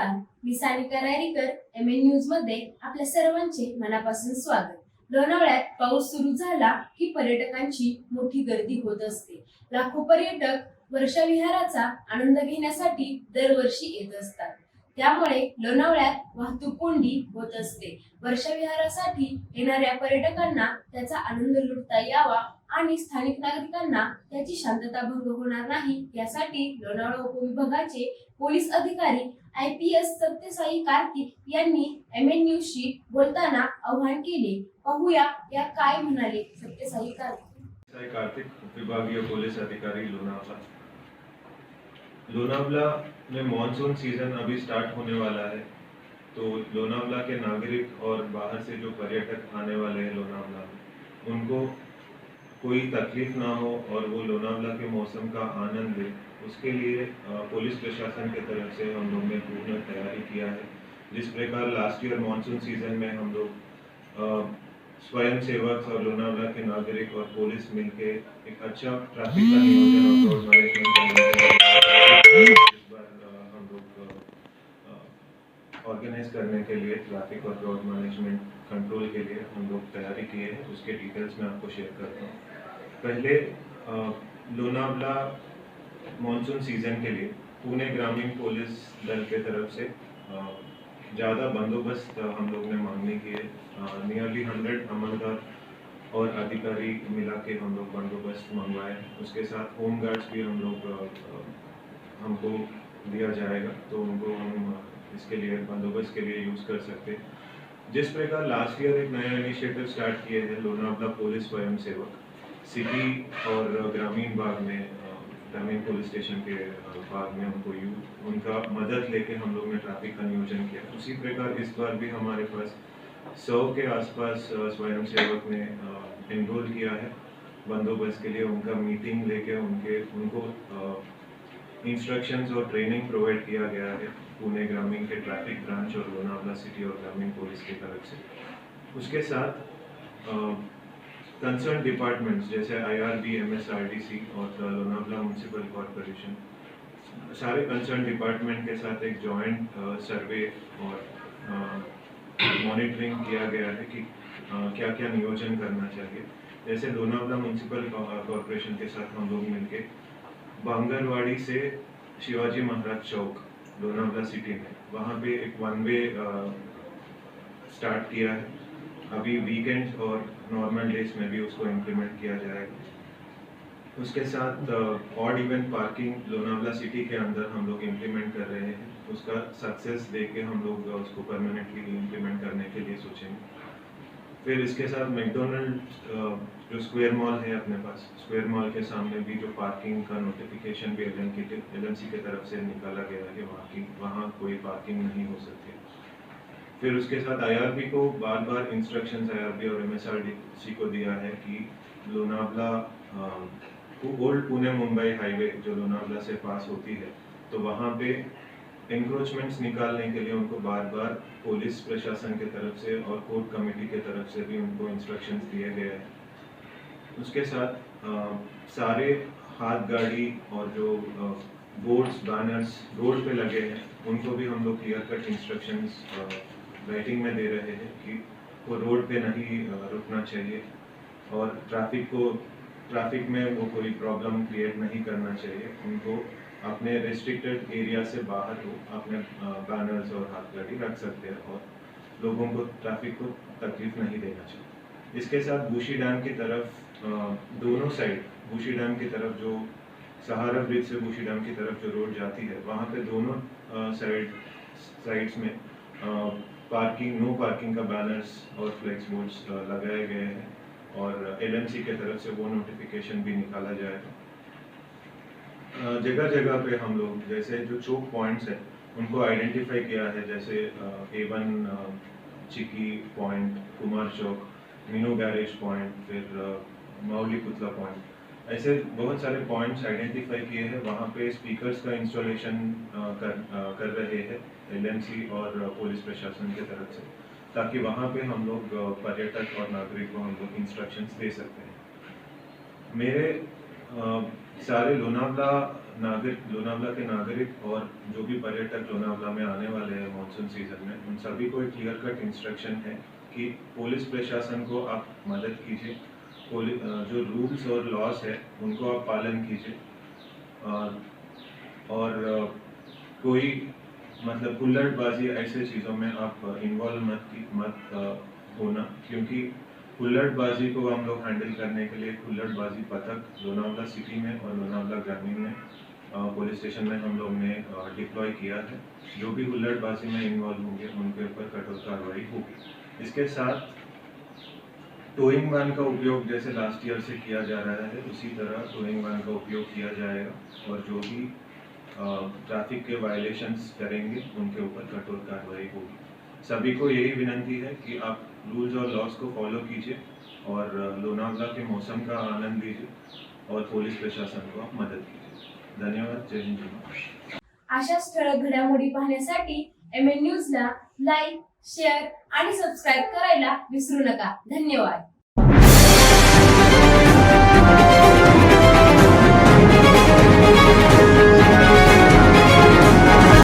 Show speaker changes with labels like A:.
A: नमस्कार. मी Sanika Rairikar M N न्यूजमध्ये आपल्या सर्वांचे मनापासून स्वागत. लोणावळ्यात पाऊस सुरू झाला की पर्यटकांची मोठी गर्दी होत असते. लाखो पर्यटक वर्षाविहाराचा आनंद घेण्यासाठी दरवर्षी येत असतात. त्यामुळे लोणावळ्यात वाहतूक कोंडी होत असते. वर्षाविहारासाठी येणाऱ्या पर्यटकांना त्याचा आनंद लुटता यावा आणि स्थानिक नागरिकांना त्याची शांतता भंग होणार नाही यासाठी लोणावळा उपविभागाचे पोलीस अधिकारी I P S Satyasai Kartik यांनी एम एन न्यूजशी बोलताना आवाहन केले. पाहूया या काय म्हणाले सत्यसाई कार्तिक.
B: कार्तिक उपविभागीय पोलीस अधिकारी लोणावळा. लोनावला में मॉनसून सीज़न अभी स्टार्ट होने वाला है तो लोनावला के नागरिक और बाहर से जो पर्यटक आने वाले हैं लोनावला में उनको कोई तकलीफ़ ना हो और वो लोनावला के मौसम का आनंद ले। उसके लिए पुलिस प्रशासन की तरफ़ से हम लोग ने पूर्ण तैयारी किया है। जिस प्रकार लास्ट ईयर मॉनसून सीज़न में हम लोग स्वयं सेवक और लोनावला के नागरिक और पुलिस मिलके एक अच्छा ट्रैफ़िक का नियोजन और मैनेजमेंट करने इस बार हम लोग ऑर्गेनाइज करने के लिए ट्रैफ़िक और रोड मैनेजमेंट कंट्रोल के लिए हम लोग तैयारी किए हैं। उसके डिटेल्स मैं आपको शेयर करता हूँ। पहले लोनावला मॉनसून सीज़न के लिए पुणे ग्रामीण पुलिस दल के तरफ़ से ज़्यादा बंदोबस्त हम लोग ने मांगने की है। नियरली हंड्रेड अमलदार और अधिकारी मिला के हम लोग बंदोबस्त मंगवाए उसके साथ होम गार्ड्स भी हम लोग अ, दिया जाएगा तो उनको हम इसके लिए बंदोबस्त के लिए यूज़ कर सकते जिस प्रकार लास्ट ईयर एक नया इनिशिएटिव स्टार्ट किए हैं लोनावला पुलिस स्वयं सेवक सिटी और ग्रामीण भाग में ग्रामीण पुलिस स्टेशन के भाग में उनको यू उनका मदद लेके हम लोग ने ट्रैफ़िक का नियोजन किया। उसी प्रकार इस बार भी हमारे पास सौ के आसपास स्वयं सेवक ने इनरोल किया है। बंदोबस्त के लिए उनका मीटिंग लेके उनके उनको इंस्ट्रक्शंस और ट्रेनिंग प्रोवाइड किया गया है पुणे ग्रामीण के ट्रैफ़िक ब्रांच और लोनावला सिटी और ग्रामीण पुलिस की तरफ़ से। उसके साथ कंसर्न डिपार्टमेंट्स जैसे आईआरबी एमएसआरडीसी और लोनावला म्यूनसिपल कॉरपोरेशन सारे कंसर्न डिपार्टमेंट के साथ एक जॉइंट सर्वे और मॉनिटरिंग किया गया है कि क्या क्या नियोजन करना चाहिए। जैसे लोनावला म्यूनसिपल कॉरपोरेशन के साथ हम लोग मिलके बांगरवाड़ी से शिवाजी महाराज चौक, लोनावला सिटी में। वहाँ पे एक वन वे स्टार्ट किया है। अभी वीकेंड और नॉर्मल डेज़ में भी उसको इम्प्लीमेंट किया जाएगा उसके साथ odd event parking Lonavala city के अंदर हम लोग इम्प्लीमेंट कर रहे हैं। उसका सक्सेस देके हम लोग उसको परमानेंटली इम्प्लीमेंट करने के लिए सोचेंगे। फिर इसके साथ मैकडोनल्ड जो स्क्वायर मॉल है अपने पास स्क्वायर मॉल के सामने भी जो पार्किंग का नोटिफिकेशन भी एल एल की तरफ़ से निकाला गया है कि वहाँ की वहाँ कोई पार्किंग नहीं हो सकती। फिर उसके साथ आईआरबी को बार बार इंस्ट्रक्शंस आईआरबी और एमएसआरडीसी को दिया है कि लोनावला ओल्ड पुणे मुंबई हाईवे जो लोनावला से पास होती है तो वहाँ पे इंक्रोचमेंट्स निकालने के लिए उनको बार बार पुलिस प्रशासन के तरफ़ से और कोर्ट कमेटी के तरफ़ से भी उनको इंस्ट्रक्शंस दिए गए हैं। उसके साथ अ, सारे हाथ गाड़ी और जो बोर्ड्स बैनर्स रोड पे लगे हैं उनको भी हम लोग क्लियर कट इंस्ट्रक्शंस राइटिंग में दे रहे हैं कि वो रोड पे नहीं रुकना चाहिए और ट्रैफ़िक को ट्रैफ़िक में वो कोई प्रॉब्लम क्रिएट नहीं करना चाहिए। उनको अपने रेस्ट्रिक्टेड एरिया से बाहर हो, अपने बैनर्स और हाथ गाड़ी रख सकते हैं और लोगों को ट्रैफ़िक को तकलीफ़ नहीं देना चाहिए। इसके साथ बूशी डैम की तरफ़ दोनों साइड बूशी डैम की तरफ़ जो सहारा ब्रिज से बूशी डैम की तरफ़ जो रोड जाती है, वहाँ पे दोनों साइड साइड्स में पार्किंग नो पार्किंग का बैनर्स और फ्लैक्स बोर्ड्स लगाए गए हैं और एलएमसी के तरफ़ से वो नोटिफिकेशन भी निकाला जाएगा। जगह जगह पे हम लोग, जैसे जो चौक पॉइंट्स हैं, उनको आइडेंटिफाई किया है, जैसे A one Chikki point Kumar Chowk Meenu garage point फिर माउली पुतला पॉइंट ऐसे बहुत सारे पॉइंट्स आइडेंटिफाई किए हैं, वहाँ पे स्पीकर्स का इंस्टॉलेशन कर कर रहे हैं एलएमसी और पुलिस प्रशासन के तरफ़ से, ताकि वहाँ पे हम लोग पर्यटक और नागरिक को हम लोग इंस्ट्रक्शंस दे सकते हैं. मेरे सारे लोनावला नागरिक लोनावला के नागरिक और जो भी पर्यटक लोनावला में आने वाले हैं मानसून सीज़न में, उन सभी को एक क्लियर कट इंस्ट्रक्शन है कि पुलिस प्रशासन को आप मदद कीजिए। जो रूल्स और लॉस है, उनको आप पालन कीजिए। और कोई मतलब हुल्लड़बाजी ऐसे चीज़ों में आप इन्वॉल्व मत मत होना, क्योंकि हुल्लड़बाजी को हम लोग हैंडल करने के लिए हुल्लड़बाजी पथक लोनावला सिटी में और लोनावला ग्रामीण में पुलिस स्टेशन में हम लोग ने डिप्लॉय किया है। जो भी हुल्लड़बाजी में इन्वॉल्व होंगे, उनके ऊपर कठोर कार्रवाई होगी। इसके साथ टोइंग वैन का उपयोग जैसे लास्ट ईयर से किया जा रहा है, उसी तरह टोइंग वैन का उपयोग किया जाएगा और जो भी ट्रैफ़िक के वायलेशंस करेंगे, उनके ऊपर कठोर कार्रवाई होगी। सभी को यही विनंती है कि आप रूल्स और लॉज को फॉलो कीजिए और लोनावला के मौसम का आनंद लीजिए और पुलिस प्रशासन को मदद कीजिए। धन्यवाद। जय हिंद।
A: अशाच ठळक घडामोडी पाहण्यासाठी एम एन न्यूजला लाईक शेअर आणि सबस्क्राईब करायला विसरू नका. धन्यवाद. Thank you.